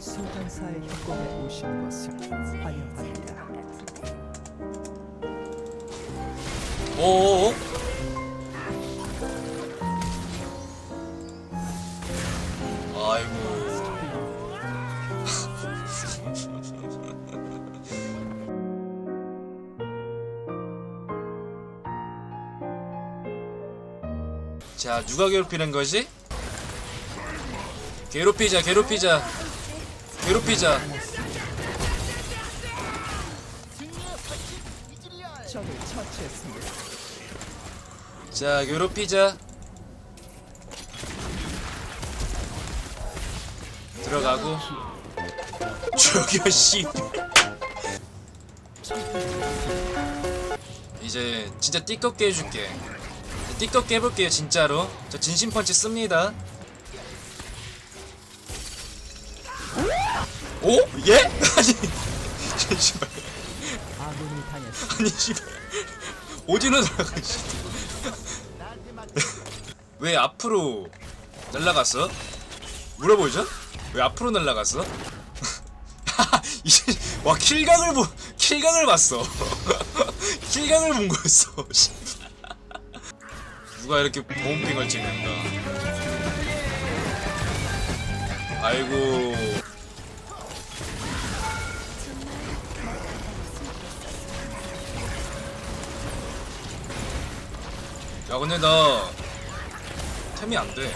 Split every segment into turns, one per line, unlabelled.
소환사의 협곡에 오신 것을 환영합니다.
오오오 아이고 자 누가 괴롭히는 거지? 괴롭히자 괴롭히자 괴롭히자. 자 괴롭히자. 들어가고. 저기요 씨. 이제 진짜 띠껍게 해줄게. 띠껍게 해볼게요 진짜로. 저 진심 펀치 씁니다 오? 예? 아니 잠시만
아군이 당했습니다.
아니 씨발 날아가 씨. 왜 앞으로 날아갔어? 물어보죠? 왜 앞으로 날아갔어? 이제 와 킬각을 보 킬각을 봤어 킬각을 본 거였어 씨발. 누가 이렇게 보험핑을 찍는다 아이고 야 근데 나 템이 안 돼.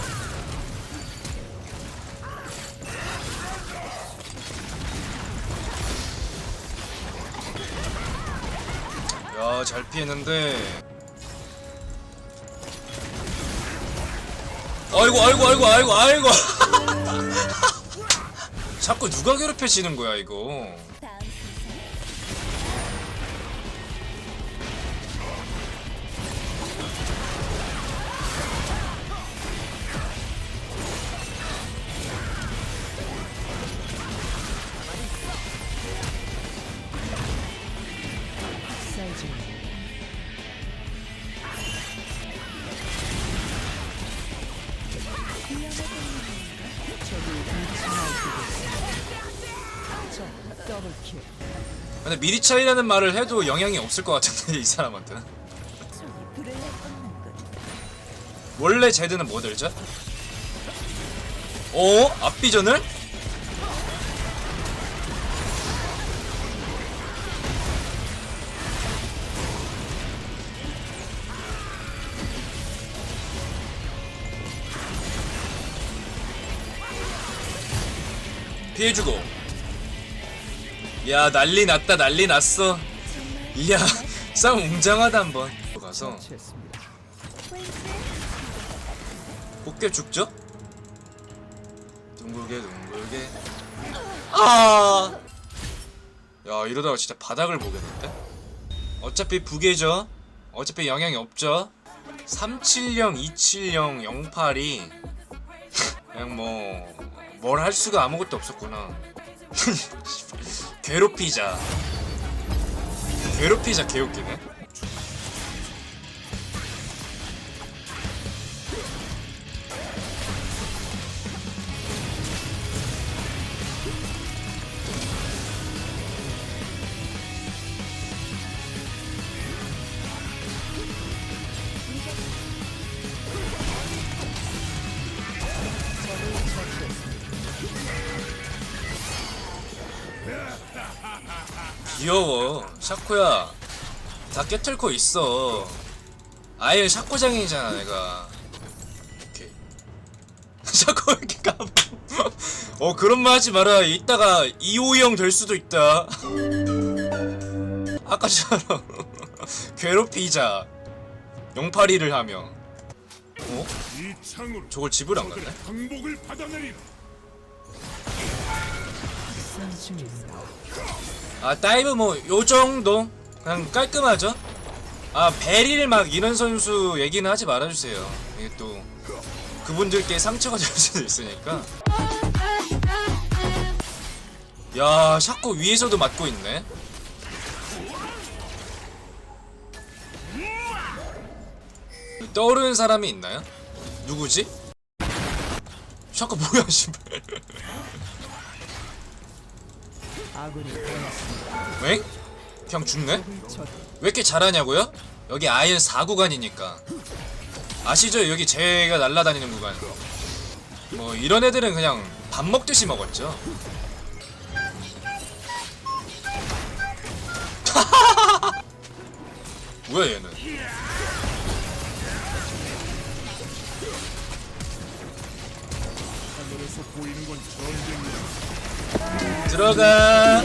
야 잘 피했는데. 아이고 아이고 아이고 아이고 아이고. 자꾸 누가 괴롭혀지는 거야 이거
더블킬.
근데 미리 차이라는 말을 해도 영향이 없을 것 같은데 이 사람한테는 원래 제드는 뭐 들죠? 어? 앞비전을? 피해주고 야 난리 났다 난리 났어 이야 싸움 웅장하다 한번 가서. 꽃게 죽죠? 둥글게 둥글게 아! 야 이러다가 진짜 바닥을 보겠는데? 어차피 부계죠? 어차피 영향이 없죠? 370, 270, 08이 그냥 뭐 뭘 할 수가 아무것도 없었구나. 괴롭히자. 괴롭히자 개웃기네 귀여워. 샤코야 다 깨틀코 있어. 아예 샤코장이잖아 내가. 오케이. 샤코 왜 이렇게 까불어? 어 그런 말 하지 마라. 이따가 이호형 될 수도 있다. 아까처럼 괴롭히자. 082를 하며. 어? 저걸 집을 안 갔네?
아
다이브 뭐 요정도 그냥 깔끔하죠 아 베릴 막 이런 선수 얘기는 하지 말아주세요 이게 또 그분들께 상처가 될 수도 있으니까 야 샤코 위에서도 맞고 있네 떠오르는 사람이 있나요? 누구지? 샤코 뭐야 씨발. 왜? 그냥 죽네? 저왜 이렇게 잘하냐고요? 여기 아예 4구간이니까 아시죠? 여기 제가 날라다니는 구간 뭐 이런 애들은 그냥 밥 먹듯이 먹었죠 뭐야 얘는
하늘에서 보이는 건 전쟁이다.
들어가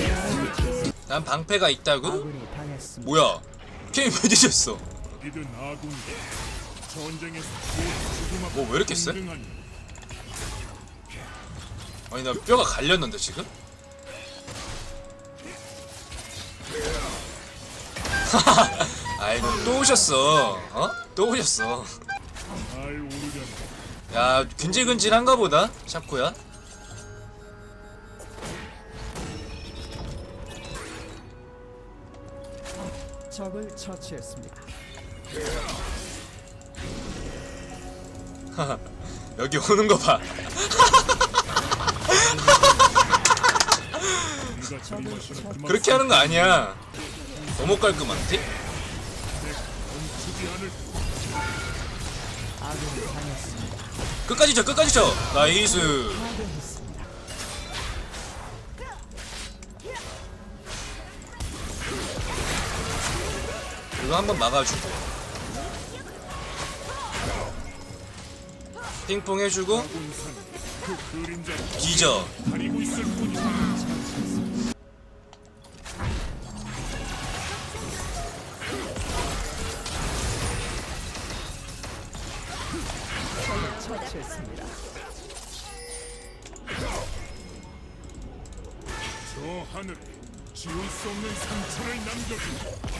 난 방패가 있다고? 뭐야 게임 왜 뒤졌어 뭐왜 이렇게 세? 아니 나 뼈가 갈렸는데 지금? 아이고 또 오셨어 어? 또 오셨어 야 근질근질한가 보다 샤코야
적을 처치했습니다.
여기 오는 거봐
네가 들이마시는 그만
그렇게 하는 거 아니야 너무 깔끔한데?
아군이 당했습니다.
끝까지 쳐 끝까지 쳐 나이스 이거 한번 막아주고 핑퐁 해주고
처치했습니다.
저 하늘에 지울 수 없는 상처를 남겨준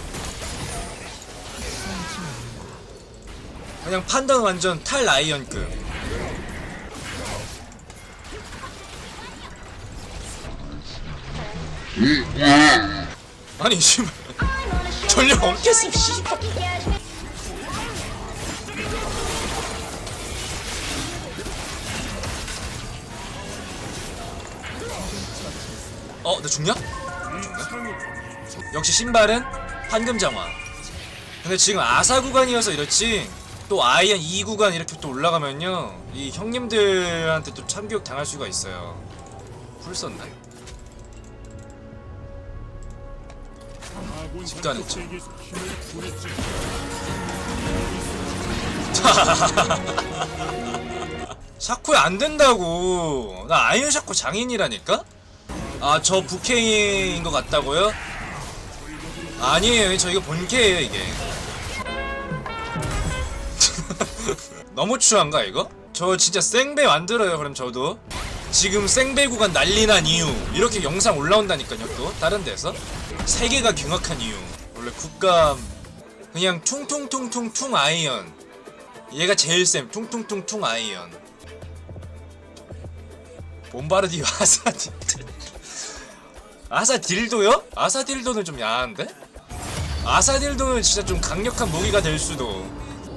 그냥 판단 완전 탈 라이언급 아니 씨발 전력 없겠음 씨발 어? 나 죽냐?
이 창으로
역시 신발은 황금 장화. 근데 지금 아사 구간이어서 이렇지. 또 아이언 2 구간 이렇게 또 올라가면요. 이 형님들한테 또 참교육 당할 수가 있어요. 풀 썼나?
세계에서 힘을 부렸지.
샤코야 안 된다고. 나 아이언 샤코 장인이라니까? 아, 저 부캐인 것 같다고요? 아니에요. 저 이거 본캐예요, 이게. 너무 추한가, 이거? 저 진짜 생배 만들어요, 그럼 저도. 지금 생배 구간 난리 난 이유. 이렇게 영상 올라온다니까요, 또. 다른 데서. 세계가 경악한 이유. 원래 국감. 그냥 퉁퉁퉁퉁퉁 아이언. 얘가 제일 쌤. 퉁퉁퉁퉁 아이언. 봄바르디오 아사딜도 아사딜도요? 아사딜도는 좀 야한데? 아사딜도는 진짜 좀 강력한 무기가 될 수도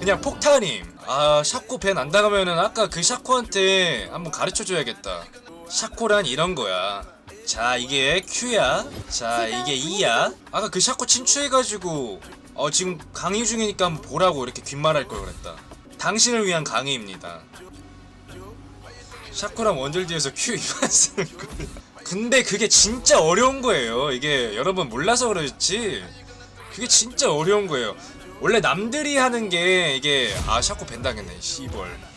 그냥 폭탄임 아 샤코 밴 안 당하면은 아까 그 샤코한테 한번 가르쳐줘야겠다 샤코란 이런 거야 자 이게 Q야 자 이게 E야 아까 그 샤코 친추해가지고 어 지금 강의 중이니까 한번 보라고 이렇게 귓말할 걸 그랬다 당신을 위한 강의입니다 샤코랑 원딜드에서 Q 이만 쓰는 거. 근데 그게 진짜 어려운 거예요. 이게 여러분 몰라서 그렇지. 그게 진짜 어려운 거예요. 원래 남들이 하는 게 이게 아 샤코 벤당했네. 씨벌.